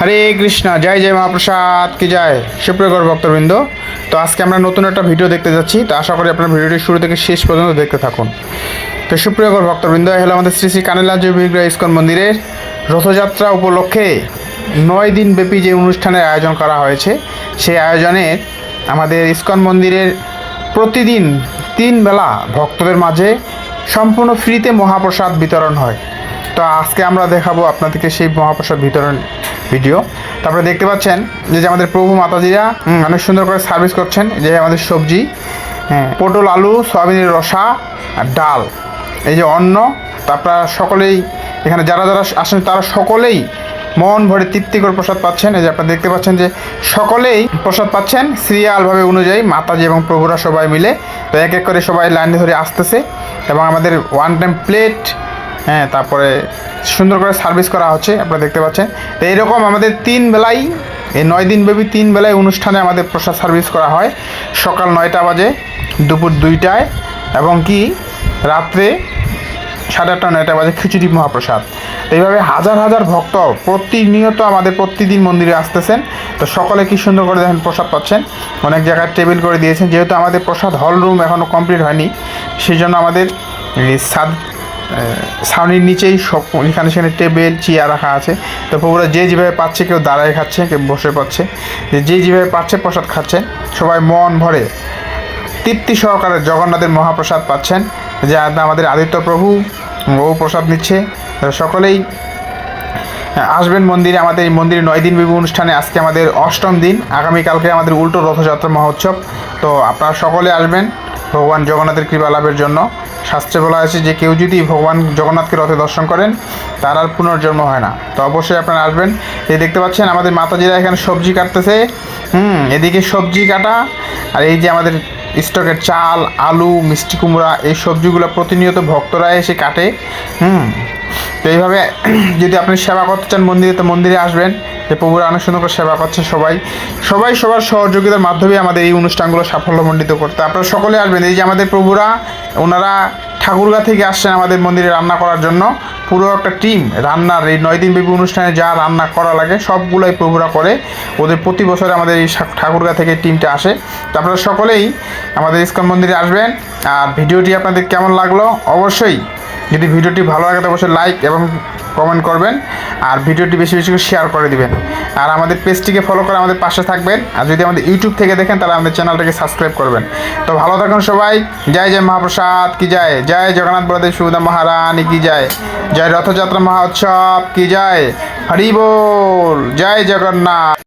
হরে কৃষ্ণ, জয় জয় মহাপ্রসাদ, কি জয়? সুপ্রিয়গর ভক্তবৃন্দ, তো আজকে আমরা নতুন একটা ভিডিও দেখতে যাচ্ছি, তো আশা করি আপনার ভিডিওটি শুরু থেকে শেষ পর্যন্ত দেখতে থাকুন। তো সুপ্রিয়গর ভক্তবৃন্দ হলো আমাদের শ্রী শ্রী কানেলাজ বিগ্রহ ইস্কন মন্দিরের রথযাত্রা উপলক্ষে নয় দিন ব্যাপী যে অনুষ্ঠানের আয়োজন করা হয়েছে, সেই আয়োজনে আমাদের ইস্কন মন্দিরের প্রতিদিন তিন বেলা ভক্তদের মাঝে সম্পূর্ণ ফ্রিতে মহাপ্রসাদ বিতরণ হয়। তো আজকে আমরা দেখাবো আপনাদেরকে সেই মহাপ্রসাদ বিতরণ ভিডিও। তারপরে দেখতে পাচ্ছেন যে যে আমাদের প্রভু মাতাজিরা অনেক সুন্দর করে সার্ভিস করছেন। যে আমাদের সবজি হ্যাঁ পটল, আলু, সয়াবিনের রসা, আর ডাল, এই যে অন্ন। আপনারা সকলেই এখানে যারা যারা আসেন, তারা সকলেই মন ভরে তৃপ্তি করে প্রসাদ পাচ্ছেন। এই যে আপনারা দেখতে পাচ্ছেন যে সকলেই প্রসাদ পাচ্ছেন সিরিয়ালভাবে অনুযায়ী মাতাজি এবং প্রভুরা সবাই মিলে। তো এক এক করে সবাই লাইন ধরে আসতেছে এবং আমাদের ওয়ান টাইম প্লেট হ্যাঁ তারপরে সুন্দর করে সার্ভিস করা হচ্ছে, আপনারা দেখতে পাচ্ছেন। তো এইরকম আমাদের তিন বেলাই, এই নয় দিন ব্যাপী তিন বেলায় অনুষ্ঠানে আমাদের প্রসাদ সার্ভিস করা হয়। সকাল নয়টা বাজে, দুপুর দুইটায়, এবং কি রাত্রে সাড়ে আটটা, নয়টা বাজে খিচুড়ি মহাপ্রসাদ। এইভাবে হাজার হাজার ভক্ত প্রতিনিয়ত আমাদের প্রতিদিন মন্দিরে আসতেছেন। তো সকলে কি সুন্দর করে দেখেন প্রসাদ পাচ্ছেন। অনেক জায়গায় টেবিল করে দিয়েছেন, যেহেতু আমাদের প্রসাদ হল রুম এখনও কমপ্লিট হয়নি, সেই জন্য আমাদের সাদ ছাউনির নিচেই সব এখানে সেখানে টেবিল, চেয়ার রাখা আছে। তো পুরো যে যেভাবে পাচ্ছে কেউ দাঁড়ায় খাচ্ছে, কেউ বসে পাচ্ছে যে যে যেভাবে পাচ্ছে প্রসাদ খাচ্ছেন, সবাই মন ভরে তৃপ্তি সহকারে জগন্নাথের মহাপ্রসাদ পাচ্ছেন। যে আমাদের আদিত্য প্রভু ও প্রসাদ নিচ্ছে। সকলেই আসবেন মন্দিরে। আমাদের এই মন্দিরে নয় দিন ব্যাপী অনুষ্ঠানে আজকে আমাদের অষ্টম দিন। আগামীকালকে আমাদের উল্টো রথযাত্রা মহোৎসব। তো আপনারা সকলে আসবেন। ভগবান জগন্নাথের কৃপা লাভের জন্য। শাস্ত্রে বলা আছে যে, কেউ যদি ভগবান জগন্নাথকে রথে দর্শন করেন, তার আর পুনর্জন্ম হয় না। তো অবশ্যই আপনারা আসবেন। এই দেখতে পাচ্ছেন, আমাদের মাতাজিরা এখানে সবজি কাটতেছে। হুম, এদিকে সবজি কাটা, আর এই যে আমাদের স্টকের চাল, আলু, মিষ্টি কুমড়া, এই সবজিগুলো প্রতিনিয়ত ভক্তরা এসে কাটে। হুম, তো এইভাবে যদি আপনি সেবা করতে চান মন্দিরে, তো মন্দিরে আসবেন। যে প্রভুরা করে সেবা করছে সবাই। সবাই সবার সহযোগিতার মাধ্যমে আমাদের এই অনুষ্ঠানগুলো সাফল্যমণ্ডিত করতে। আপনারা সকলে আসবেন। এই যে আমাদের প্রভুরা, ওনারা ঠাকুরগা থেকে আসছেন আমাদের মন্দিরে রান্না করার জন্য। পুরো একটা টিম রান্নার, এই নয় দিন ব্যাপী অনুষ্ঠানে যা রান্না করা লাগে সবগুলোই প্রভুরা করে। ওদের প্রতি বছরে আমাদের এই ঠাকুরগা থেকে টিমটা আসে। তো আপনারা সকলেই আমাদের ইস্কন মন্দিরে আসবেন। আর ভিডিওটি আপনাদের কেমন লাগল? অবশ্যই যদি ভিডিওটি ভালো লাগে তো অবশ্যই লাইক এবং কমেন্ট করবেন আর ভিডিওটি বেশি বেশি করে শেয়ার করে দিবেন। আর আমাদের পেজটিকে ফলো করে আমাদের পাশে থাকবেন। আর যদি আমাদের ইউটিউব থেকে দেখেন, তাহলে আমাদের চ্যানেলটাকে সাবস্ক্রাইব করবেন। তো ভালো থাকুন সবাই। জয় জয় মহাপ্রসাদ, কি জয়? জয় জগন্নাথ বলদেব সুবিধা মহারানী, কি যায় জয় রথযাত্রা মহোৎসব, কি যায় হরি জয় জগন্নাথ।